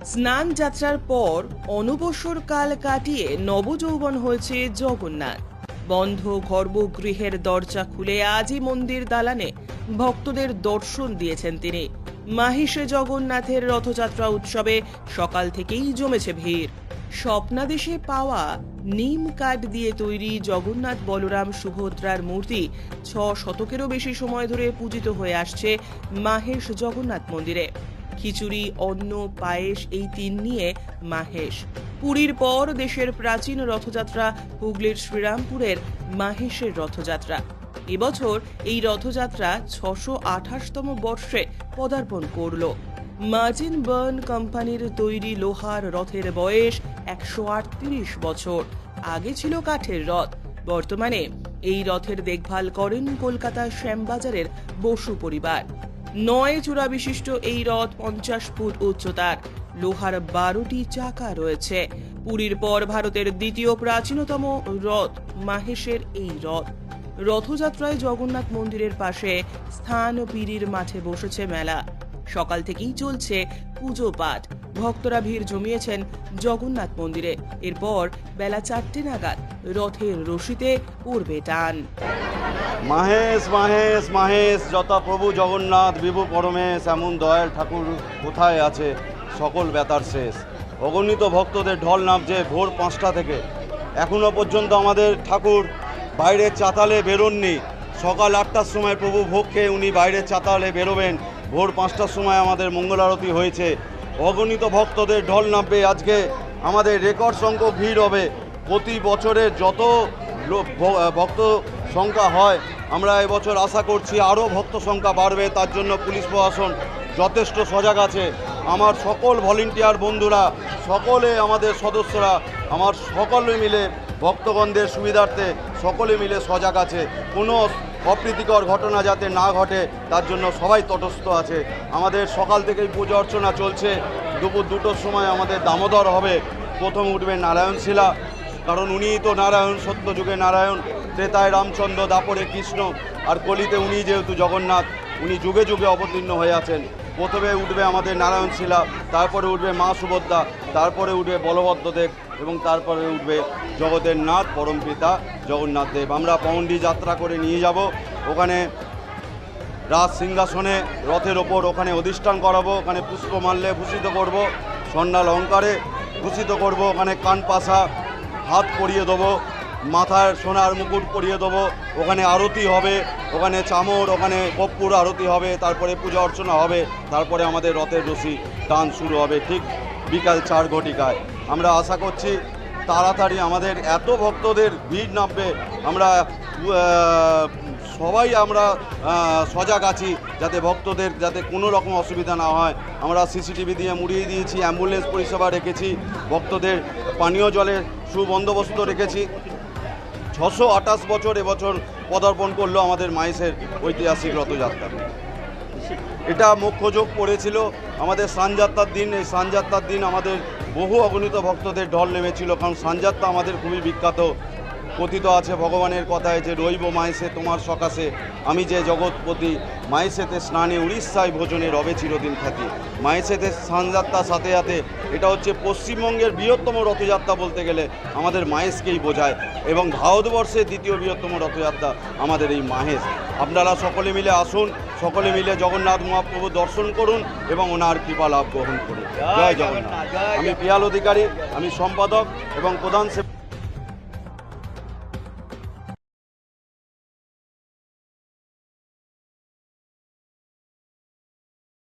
স্নান যাত্রার পর অনবসর কাল কাটিয়ে নবযৌবন হয়েছে জগন্নাথ। বন্ধ গর্ভগৃহের দরজা খুলে আজই মন্দির দালানে ভক্তদের দর্শন দিয়েছেন তিনি। মাহিষে জগন্নাথের রথযাত্রা উৎসবে সকাল থেকেই জমেছে ভিড়। স্বপ্নাদেশে পাওয়া নিম কাঠ দিয়ে তৈরি জগন্নাথ বলরাম সুভদ্রার মূর্তি ছ শতকেরও বেশি সময় ধরে পূজিত হয়ে আসছে মাহেশ জগন্নাথ মন্দিরে। খিচুড়ি, অন্ন, পায়েস এই তিন নিয়ে মাহেশ। পুরীর পর দেশের প্রাচীন রথযাত্রা, হুগলির শ্রীরামপুরের মাহেশের রথযাত্রা। এবছর এই রথযাত্রা ছশো আঠাশতম বর্ষে পদার্পণ করল। মার্জিন বার্ন কোম্পানির তৈরি লোহার রথের বয়স একশো আটত্রিশ বছর। আগে ছিল কাঠের রথ। বর্তমানে এই রথের দেখভাল করেন কলকাতার শ্যামবাজারের বসু পরিবার। নয় চূড়া বিশিষ্ট এই রথ পঞ্চাশ ফুট উচ্চতার। লোহার বারোটি চাকা রয়েছে। পুরীর পর ভারতের দ্বিতীয় প্রাচীনতম রথ মাহেশের এই রথ। রথযাত্রায় জগন্নাথ মন্দিরের পাশে স্থান পীরির মাঠে বসেছে মেলা। সকাল থেকেই চলছে পুজো পাঠ। ভক্তরা ভিড় জমিয়েছেন জগন্নাথ মন্দিরে। এরপর বেলা চারটে নাগাদ রথের রশিতে পড়বে টান। মাহেশ মাহেশ মাহেশ, যথা প্রভু জগন্নাথ, বিভু পরমেশ, এমন দয়াল ঠাকুর কোথায় আছে? সকল ব্যথার শেষ। অগণিত ভক্তদের ঢল নামছে ভোর পাঁচটা থেকে। এখনও পর্যন্ত আমাদের ঠাকুর বাইরের চাতালে বেরোননি। সকাল আটটার সময় প্রভু ভোগ খেয়ে উনি বাইরের চাতালে বেরোবেন। ভোর পাঁচটার সময় আমাদের মঙ্গল আরতি হয়েছে। অগণিত ভক্তদের ঢল নামবে। আজকে আমাদের রেকর্ড সংখ্যক ভিড় হবে। প্রতি বছরে যত ভক্ত সংখ্যা হয়, আমরা এবছর আশা করছি আরও ভক্ত সংখ্যা বাড়বে, তার জন্য পুলিশ প্রশাসন যথেষ্ট সজাগ আছে। আমার সকল ভলেন্টিয়ার বন্ধুরা, সকলে আমাদের সদস্যরা, আমার সকলে মিলে ভক্তগণদের সুবিধার্থে সকলে মিলে সজাগ আছে। কোনো অপ্রীতিকর ঘটনা যাতে না ঘটে, তার জন্য সবাই তটস্থ আছে। আমাদের সকাল থেকেই পুজো অর্চনা চলছে। দুপুর দুটোর সময় আমাদের দামোদর হবে। প্রথম উঠবে নারায়ণ শিলা কারণ উনিই তো নারায়ণ সত্য যুগে নারায়ণ। ত্রেতায় রামচন্দ্র, দাপরে কৃষ্ণ আর কলিতে উনি যেহেতু জগন্নাথ, উনি যুগে যুগে অবতীর্ণ হয়ে আছেন। প্রথমে উঠবে আমাদের নারায়ণ শিলা, তারপরে উঠবে মা সুভদ্রা, তারপরে উঠবে বলভদ্রদেব এবং তারপরে উঠবে জগতের নাথ, পরম পিতা জগন্নাথ দেব। আমরা পৌন্ডি যাত্রা করে নিয়ে যাব। ওখানে রাজ সিংহাসনে রথের ওপর ওখানে অধিষ্ঠান করাবো, ওখানে পুষ্পমাল্যে ভূষিত করব স্বর্ণালঙ্কারে ভূষিত করব, ওখানে কান পাশা হাত পরিয়ে দেবো। মাথায় সোনার মুকুট পরিয়ে দেবো। ওখানে আরতি হবে, ওখানে চামর, ওখানে কপ্পুর আরতি হবে, তারপরে পূজা অর্চনা হবে, তারপরে আমাদের রথের রশি টান শুরু হবে ঠিক বিকাল চার ঘটিকায়। আমরা আশা করছি তাড়াতাড়ি আমাদের এত ভক্তদের ভিড় নামবে, আমরা সবাই আমরা সজাগ আছি যাতে ভক্তদের যাতে কোনো রকম অসুবিধা না হয়। আমরা সিসিটিভি দিয়ে মুড়িয়ে দিয়েছি, অ্যাম্বুলেন্স পরিষেবা রেখেছি, ভক্তদের পানীয় জলের সুবন্দোবস্ত রেখেছি। ছশো আঠাশ বছর এবছর পদার্পণ করল আমাদের মাইসের ঐতিহাসিক রথযাত্রা। এটা মুখ্য যোগ পড়েছিল। আমাদের সানযাত্রার দিন, এই সানযাত্রার দিন আমাদের বহু অগণিত ভক্তদের ঢল নেমেছিল। কারণ সানযাত্রা আমাদের খুবই বিখ্যাত। কথিত আছে ভগবানের কথায় যে, রইব মাইসে তোমার সকাশে। আমি যে জগৎপতি মাইসেতে স্নানে উড়িষ্যায় ভোজনে রবে চিরদিন খ্যাতি। মাইসেতে সানযাত্রার সাথে সাথে এটা হচ্ছে পশ্চিমবঙ্গের বৃহত্তম রথযাত্রা বলতে গেলে আমাদের মাহেশকেই বোঝায়। এবং ভারতবর্ষের দ্বিতীয় বৃহত্তম রথযাত্রা আমাদের এই মাহেশ। আপনারা সকলে মিলে আসুন, সকলে মিলে জগন্নাথ মহাপ্রভু দর্শন করুন এবং ওনার কৃপা লাভ গ্রহণ করুন। জয় জগন্নাথ। আমি পিয়াল অধিকারী, আমি সম্পাদক এবং প্রধান সেবক